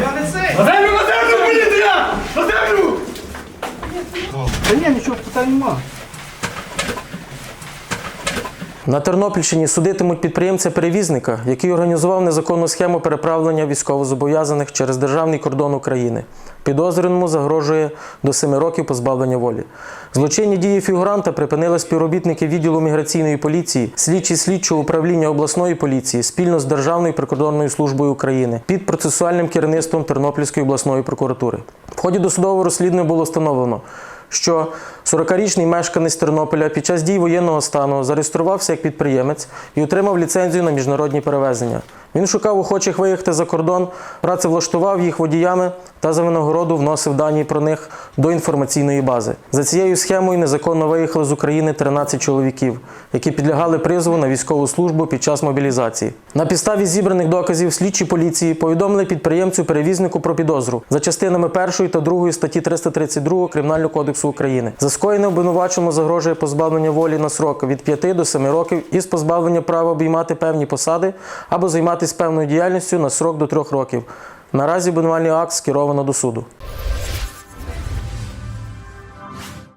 Я не цей! На землю, на землю, поліція! На землю! Та ні, нічого питань нема. На Тернопільщині судитимуть підприємця-перевізника, який організував незаконну схему переправлення військовозобов'язаних через державний кордон України. Підозрюваному загрожує до 7 років позбавлення волі. Злочинні дії фігуранта припинили співробітники відділу міграційної поліції, слідчі слідчого управління обласної поліції спільно з Державною прикордонною службою України під процесуальним керівництвом Тернопільської обласної прокуратури. В ході досудового розслідування було встановлено, що 40-річний мешканець Тернополя під час дій воєнного стану зареєструвався як підприємець і отримав ліцензію на міжнародні перевезення. Він шукав охочих виїхати за кордон, працевлаштував їх водіями та за винагороду вносив дані про них до інформаційної бази. За цією схемою незаконно виїхали з України 13 чоловіків, які підлягали призову на військову службу під час мобілізації. На підставі зібраних доказів слідчі поліції повідомили підприємцю перевізнику про підозру за частинами 1 та 2 статті 332 Кримінального кодексу України. За скоєне обвинуваченому загрожує позбавлення волі на срок від 5 до 7 років із позбавлення права обіймати певні посади або займатися певною діяльністю на срок до трьох років. Наразі обвинувальний акт скеровано до суду.